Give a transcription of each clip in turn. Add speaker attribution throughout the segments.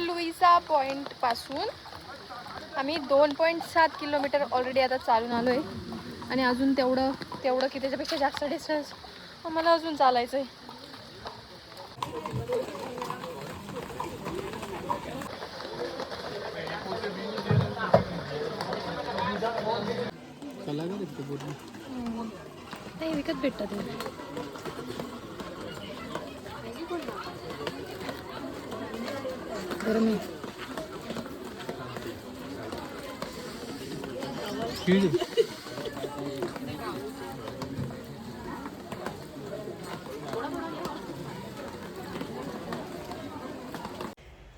Speaker 1: Louisa पॉईंटपासून आम्ही दोन पॉईंट सात किलोमीटर ऑलरेडी आता चालून आलो आहे आणि अजून तेवढं तेवढं की त्याच्यापेक्षा जास्त डिस्टन्स मला अजून चालायचं आहे नाही विकत भेटतात. गरम आहे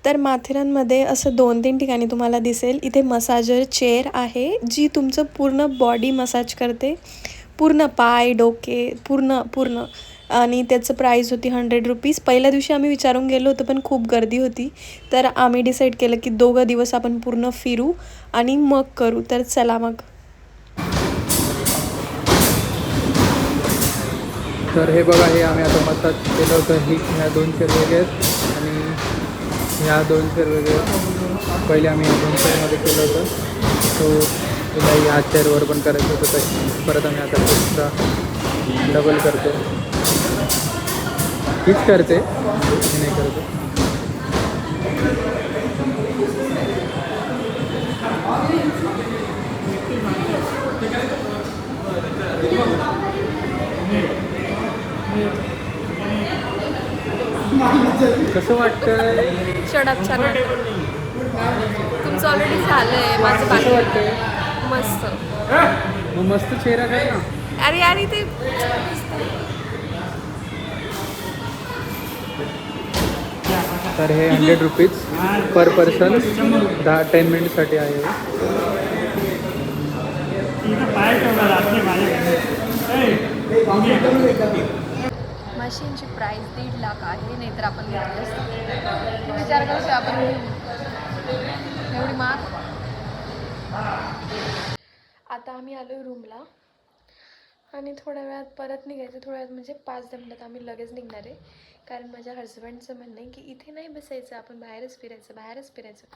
Speaker 2: तर माथेरानमध्ये असं दोन तीन ठिकाणी तुम्हाला दिसेल. इथे मसाजर चेअर आहे जी तुमचं पूर्ण बॉडी मसाज करते. पूर्ण पाय डोके पूर्ण पूर्ण. आणि त्याचं प्राईस होती हंड्रेड रुपीज पहिल्या दिवशी आम्ही विचारून गेलो होतो पण खूप गर्दी होती. तर आम्ही डिसाईड केलं की दोघं दिवस आपण पूर्ण फिरू आणि मग करू. तर चला मग.
Speaker 3: तर हे बघा हे आम्ही आता मतात केलं होतं. ही ह्या दोन चेअर वेगळे आहेत आणि ह्या दोन चेअर वेगळे पहिले आम्ही ह्या दोन शेअरमध्ये केलं होतं. सो तुला ह्या चेअरवर पण करायचं होतं. तर परत आम्ही आता डबल करतो. हीच करते. मी नाही करते कसं वाटतंय?
Speaker 1: शडप छान वाटतं. तुमचं ऑलरेडी झालंय माझं
Speaker 3: कसं
Speaker 1: बाकी.
Speaker 3: वाटतंय?
Speaker 1: मस्त.
Speaker 3: मग मस्त चेहरा कर ना.
Speaker 1: अरे अरे ते
Speaker 3: तर हे हंड्रेड रुपीज पर पर्सन दहा टेन मिनिटसाठी आहे.
Speaker 1: मशीनची प्राइस दीड लाख आहे नाही तर आपण घेतली असतो. विचार करू आपण घेऊ. एवढी माग आता आम्ही आलो रूमला आणि थोड्या वेळात परत निघायचं थोड्या वेळात म्हणजे पाच दहा मिनिटात आम्ही लगेच निघणार आहे. कारण माझ्या हजबंडचं म्हणणं आहे की इथे नाही बसायचं आपण बाहेरच फिरायचं बाहेरच फिरायचं.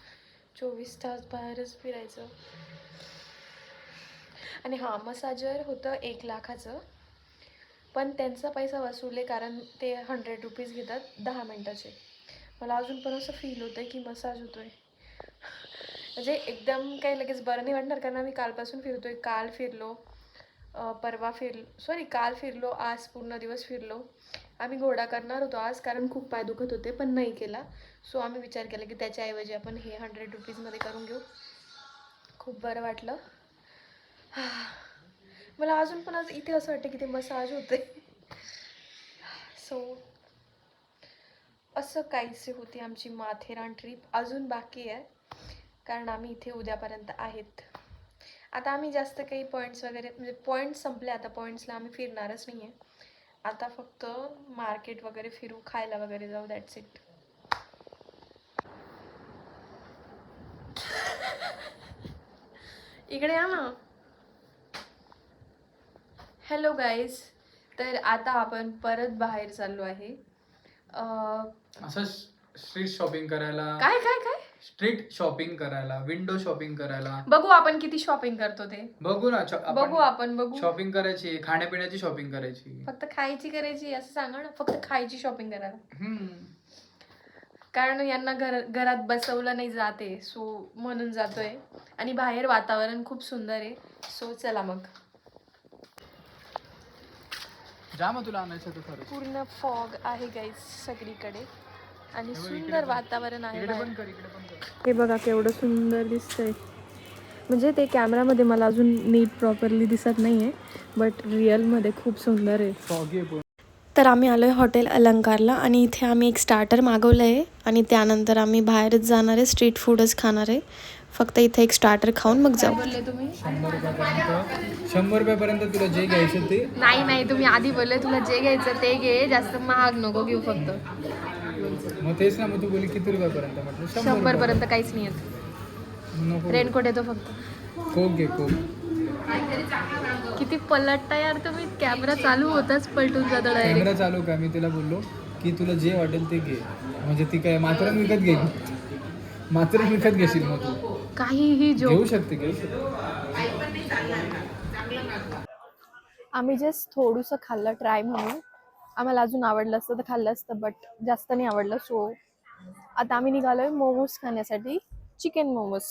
Speaker 1: चोवीस तास बाहेरच फिरायचं. आणि हां मसाजर होतं एक लाखाचं. पण त्यांचा पैसा वसूल आहे कारण ते हंड्रेड रुपीज घेतात दहा मिनटाचे. मला अजून पण असं फील होतं की मसाज होतो आहे म्हणजे एकदम काही लगेच बरं नाही वाटणार कारण आम्ही कालपासून फिरतो आहे काल फिरलो परवा फिर सॉरी काल फिरलो आज पूर्ण दिवस फिरलो. आम्ही घोडा करणार होतो आज कारण खूप पाय दुखत होते पण नाही केला. सो आम्ही विचार केला की त्याच्याऐवजी आपण हे हंड्रेड रुपीजमध्ये करून घेऊ. खूप बरं वाटलं. मला अजून पण आज इथे असं वाटतं की ते मसाज होते सो असं काहीसे होती आमची माथेरान ट्रीप अजून बाकी आहे कारण आम्ही इथे उद्यापर्यंत आहेत. आता आम्ही जास्त काही पॉईंट्स वगैरे म्हणजे पॉईंट्स संपले आता पॉईंट्सला आम्ही फिरणारच नाही आहे आता फक्त मार्केट वगैरे फिरू खायला वगैरे जाऊ दॅट्स इट इकडे या ना. हॅलो गाईज तर आता आपण परत बाहेर चाललो आहे. अं,
Speaker 3: असं स्ट्रीट शॉपिंग करायला.
Speaker 1: काय काय काय?
Speaker 3: स्ट्रीट शॉपिंग करायला विंडो शॉपिंग करायला.
Speaker 1: बघू आपण किती शॉपिंग करतो ते.
Speaker 3: बघू ना शॉ-
Speaker 1: बघू
Speaker 3: आपण
Speaker 1: आपण बघू.
Speaker 3: शॉपिंग करायची खाण्यापिण्याची शॉपिंग करायची.
Speaker 1: फक्त खायची करायची असं सांगा ना फक्त खायची शॉपिंग करायला.
Speaker 3: हम्म.
Speaker 1: कारण यांना घर घरात बसवलं नाही जाते सो म्हणून जातोय. आणि बाहेर वातावरण खूप सुंदर आहे सो चला मग.
Speaker 3: जा मग तुला आणायचं तर खरंच.
Speaker 1: पूर्ण फॉग आहे गाईज सगळीकडे. आणि
Speaker 3: हे बघ, इकडे
Speaker 1: सुंदर
Speaker 3: पण-
Speaker 1: वातावरण आहे
Speaker 3: इकडे
Speaker 1: बाहेर.
Speaker 3: पण कर इकडे पण कर
Speaker 1: हे बघा केवढं सुंदर दिसतंय. म्हणजे ते कॅमेरामध्ये मला अजून नीट प्रॉपरली दिसत नाही आहे बट रिअलमध्ये खूप सुंदर आहे.
Speaker 2: तर आम्ही आलो आहे हॉटेल अलंकारला आणि इथे आम्ही एक स्टार्टर मागवलं आहे आणि त्यानंतर आम्ही बाहेरच जाणार आहे स्ट्रीट फूडच खाणार आहे. फक्त इथे एक स्टार्टर खाऊन मग जाऊ.
Speaker 1: बोलले तुम्ही?
Speaker 3: शंभर रुपयापर्यंत. शंभर रुपयापर्यंत तुला जे घ्यायचं ते.
Speaker 1: नाही नाही तुम्ही आधी बोलले तुला जे घ्यायचं ते घे जास्त महाग नको घेऊ फक्त.
Speaker 3: मग तेच ना मग तू बोली किती रुपयापर्यंत? म्हटलं
Speaker 1: शंभर. पर्यंत काहीच नाही येत.
Speaker 3: नको.
Speaker 1: रेनकोट येतो फक्त.
Speaker 3: कोक घे कोक.
Speaker 1: किती पलटता यार तुम्ही. कॅमेरा चालू होताच पलटून जातो डायरेक्ट
Speaker 3: कॅमेरा चालू का? मी तिला बोललो की तुला जे वाटेल ते घे. म्हणजे ती काय मात्र विकत घे मात्र विकत घेशील मग तू.
Speaker 1: काहीही जो
Speaker 3: घेऊ शकते घेऊ शकते.
Speaker 2: आम्ही जस्ट थोडंसं खाल्लं ट्राय म्हणून. आम्हाला अजून आवडलं असतं तर खाल्लं असतं बट जास्त नाही आवडलं. सो आता आम्ही निघालोय मोमोज खाण्यासाठी. चिकन मोमोज.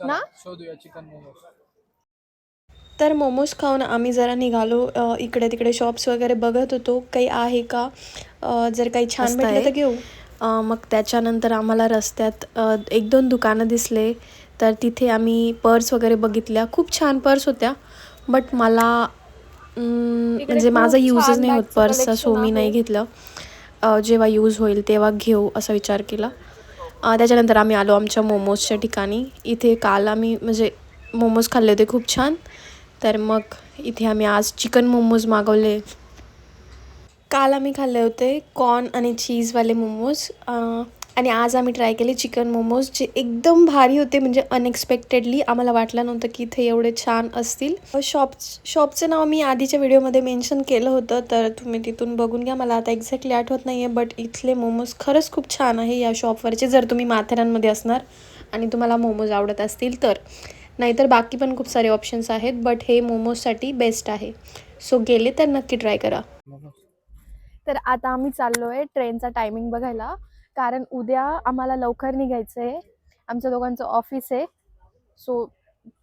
Speaker 2: ना?
Speaker 3: शोधूया चिकन मोमोज.
Speaker 2: तर मोमोज खाऊन आम्ही जरा निघालो. इकडे तिकडे शॉप्स वगैरे बघत होतो. काही आहे का? जर काही छान भेटलं
Speaker 1: आहे.
Speaker 2: तर घेऊ मग त्याच्यानंतर आम्हाला रस्त्यात एक दोन दुकानं दिसले. तर तिथे आम्ही पर्स वगैरे बघितल्या. खूप छान पर्स होत्या. बट मला म्हणजे माझा यूजच नाही होत पर्सचा सो मी नाही. घेतलं. जेव्हा यूज होईल तेव्हा घेऊ असा विचार केला. त्याच्यानंतर आम्ही आलो आमच्या मोमोजच्या ठिकाणी. इथे काल आम्ही म्हणजे मोमोज खाल्ले होते खूप छान. तर मग इथे आम्ही आज चिकन मोमोज मागवले. काल आम्ही खाल्ले होते कॉर्न आणि चीजवाले मोमोज. आणि आज आम्ही ट्राय केले चिकन मोमोज जे एकदम भारी होते म्हणजे अनएक्सपेक्टेडली आम्हाला वाटलं नव्हतं की इथे एवढे छान असतील. शॉप शॉपचं नाव मी आधीच्या व्हिडिओमध्ये मेन्शन केलं होतं तर तुम्ही तिथून बघून घ्या. मला आता एक्झॅक्टली आठवत नाही आहे बट इथले मोमोज खरंच खूप छान आहे या शॉपवरचे जर तुम्ही माथेरानमध्ये असणार आणि तुम्हाला मोमोज आवडत असतील तर. नाहीतर बाकी पण खूप सारे ऑप्शन्स आहेत बट हे मोमोजसाठी बेस्ट आहे. सो गेले तर नक्की ट्राय करा. तर आता आम्ही चाललो आहे ट्रेनचा टायमिंग बघायला. कारण उद्या आम्हाला लवकर निघायचं आहे आमच्या दोघांचं ऑफिस आहे. सो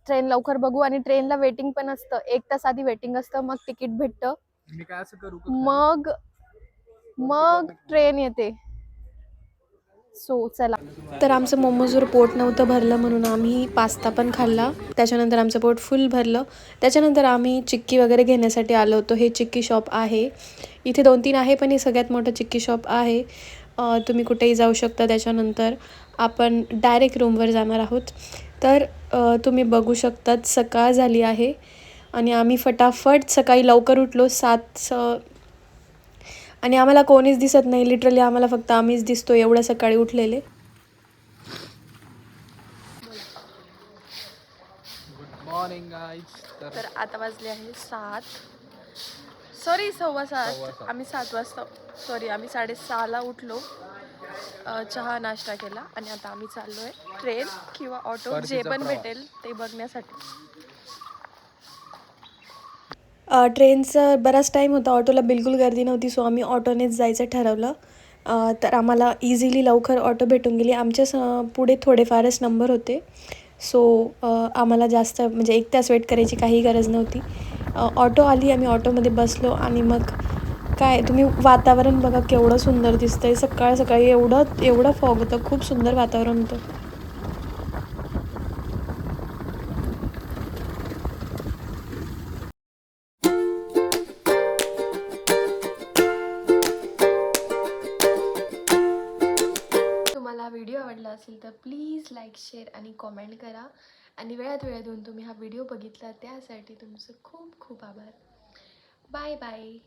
Speaker 2: ट्रेन लवकर बघू आणि ट्रेनला वेटिंग पण असतं. एक तास आधी वेटिंग असतं मग तिकीट भेटतं.
Speaker 3: मी काय असं करू
Speaker 2: मग मग ट्रेन येते. सो चला. तर आमचं मोमोजवर पोट नव्हतं भरलं म्हणून आम्ही पास्ता पण खाल्ला. त्याच्यानंतर आमचं पोट फुल भरलं. त्याच्यानंतर आम्ही चिक्की वगैरे घेण्यासाठी आलो होतो. हे चिक्की शॉप आहे. इथे दोन तीन आहे पण हे सगळ्यात मोठं चिक्की शॉप आहे. तुम्ही कुठेही जाऊ शकता त्याच्यानंतर. आपण डायरेक्ट रूमवर जाणार आहोत. तर तुम्ही बघू शकतात सकाळ झाली आहे. आणि आम्ही फटाफट सकाळी लवकर उठलो सात स आणि आम्हाला कोणीच दिसत नाही. लिटरली आम्हाला फक्त आम्हीच दिसतो एवढ्या सकाळी उठलेले.
Speaker 3: गुड मॉर्निंग गाईज तर
Speaker 1: तर आता वाजले आहे सात. सॉरी सव्वा सात. आम्ही सात वाजता सॉरी आम्ही साडेसहाला उठलो अ, चहा नाश्ता केला आणि आता आम्ही चाललो आहे ट्रेन किंवा ऑटो जे
Speaker 3: परतीचा
Speaker 1: पण
Speaker 3: प्रवास.
Speaker 1: भेटेल ते बघण्यासाठी.
Speaker 2: अ, ट्रेनचं बराच टाईम होता. ऑटोला बिलकुल गर्दी नव्हती सो आम्ही ऑटोनेच जायचं ठरवलं. अ, तर आम्हाला इझिली लवकर ऑटो भेटून गेली. आमच्या स पुढे थोडेफारच नंबर होते. सो आम्हाला जास्त म्हणजे एक तास वेट करायची काही गरज नव्हती. ऑटो आली आम्ही ऑटोमध्ये बसलो आणि मग काय तुम्ही वातावरण बघा केवढं सुंदर दिसतंय. सकाळ सकाळी एवढं एवढं फॉग होतं. खूप सुंदर वातावरण होतं.
Speaker 1: तुम्हाला व्हिडिओ आवडला असेल तर प्लीज लाईक शेअर आणि कॉमेंट करा. आणि वेळात वेळात येऊन तुम्ही हा व्हिडिओ बघितला त्यासाठी तुमचं खूप खूप आभार. Bye bye.